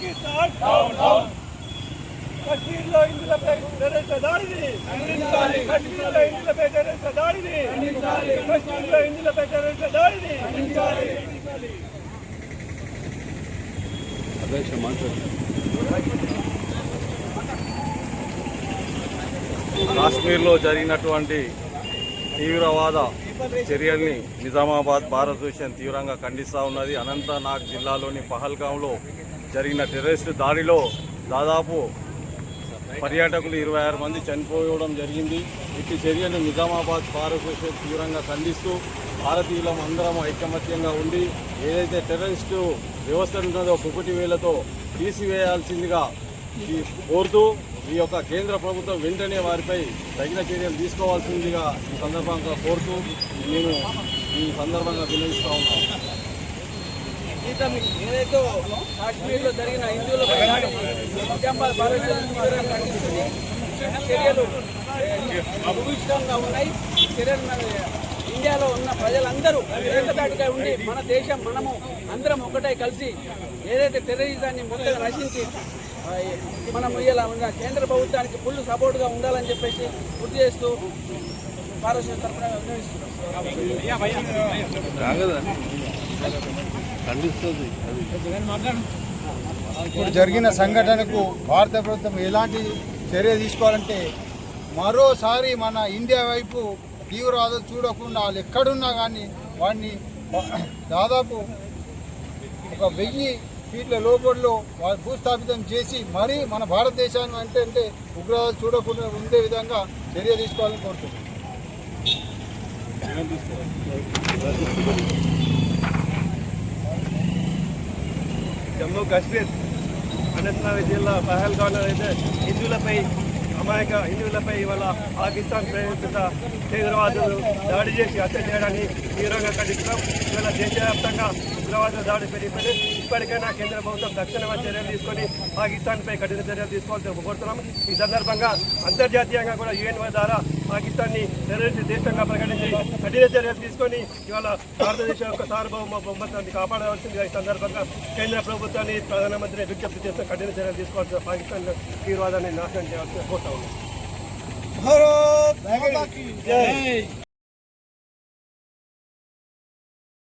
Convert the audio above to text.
పాకిస్తాన్ కశ్మీర్లో దాడిని దాడిని టెర్రరిస్ట్ దాడిని కాశ్మీర్లో జరిగినటువంటి తీవ్రవాద చర్యల్ని నిజామాబాద్ భారతదేశం తీవ్రంగా ఖండిస్తూ ఉన్నది. అనంతనాగ్ జిల్లాలోని పహల్గాంలో జరిగిన టెర్రరిస్ట్ దాడిలో దాదాపు పర్యాటకులు ఇరవై ఆరు మంది చనిపోవడం జరిగింది. ఇట్టి చర్యను నిజామాబాద్ భారతదేశం తీవ్రంగా ఖండిస్తూ భారతీయులం అందరం ఐకమత్యంగా ఉండి ఏదైతే టెర్రరిస్టు వ్యవస్థ ఉన్నదో కుకుటి వేలతో తీసివేయాల్సిందిగా కోరుతూ ఈ యొక్క కేంద్ర ప్రభుత్వం వెంటనే వారిపై తగిన చర్యలు తీసుకోవాల్సిందిగా ఈ సందర్భంగా కోరుతూ నేను ఈ సందర్భంగా వినియోగిస్తా ఉన్నాను. ఏదైతే కాశ్మీర్లో జరిగిన హిందువులపై చర్యలు ఉన్నాయి చర్యలు మన ఇండియాలో ఉన్న ప్రజలందరూ ఏకతాటిగా ఉండి మన దేశం మనము అందరం ఒకటే కలిసి ఏదైతే టెర్రరిజాన్ని మొత్తం నశించి మనం ఇలా ఉన్న కేంద్ర ప్రభుత్వానికి ఫుల్ సపోర్ట్గా ఉండాలని చెప్పేసి గుర్తు చేస్తూ భారతదేశం తరఫున విన్నవిస్తున్నాం ఇప్పుడు జరిగిన సంఘటనకు భారత ప్రభుత్వం ఎలాంటి చర్య తీసుకోవాలంటే మరోసారి మన ఇండియా వైపు తీవ్రవాదం చూడకుండా వాళ్ళు ఎక్కడున్నా కానీ వాడిని దాదాపు ఒక వెయ్యి ఫీట్ల లోపల్లో వాళ్ళు భూస్థాపితం చేసి మరీ మన భారతదేశాన్ని అంటే అంటే ఉగ్రవాదం చూడకుండా ఉండే విధంగా చర్య తీసుకోవాలని కోరుతున్నాం. జమ్మూ కాశ్మీర్ అనంతనాగ్ జిల్లా పహల్గావ్లో అయితే హిందువులపై అమాయక హిందువులపై ఇవాళ పాకిస్తాన్ ప్రేరేపిత తీవ్రవాదులు దాడి చేసి హత్య చేయడాన్ని తీవ్రంగా ఖండిస్తున్నాం. ఇవాళ దేశవ్యాప్తంగా ఉగ్రవాద దాడి పెరిగిపోయి ఇప్పటికైనా కేంద్ర ప్రభుత్వం తక్షణమే చర్యలు తీసుకొని పాకిస్తాన్పై కఠిన చర్యలు తీసుకోవాల్సి కోరుతున్నాం. ఈ సందర్భంగా అంతర్జాతీయంగా కూడా యుఎన్ ద్వారా పాకిస్తాన్ని టెర్రరిస్ట్ దేశంగా ప్రకటించి కఠిన చర్యలు తీసుకొని ఇవాళ భారతదేశం యొక్క సార్వభౌమ బహుమతాన్ని కాపాడవలసిందిగా ఈ సందర్భంగా కేంద్ర ప్రభుత్వాన్ని ప్రధానమంత్రిని విజ్ఞప్తి చేస్తూ కఠిన చర్యలు తీసుకోవాల్సిన పాకిస్తాన్ తీవ్రవాదాన్ని నాశనం చేయాల్సిన కోరుతా ఉన్నాం.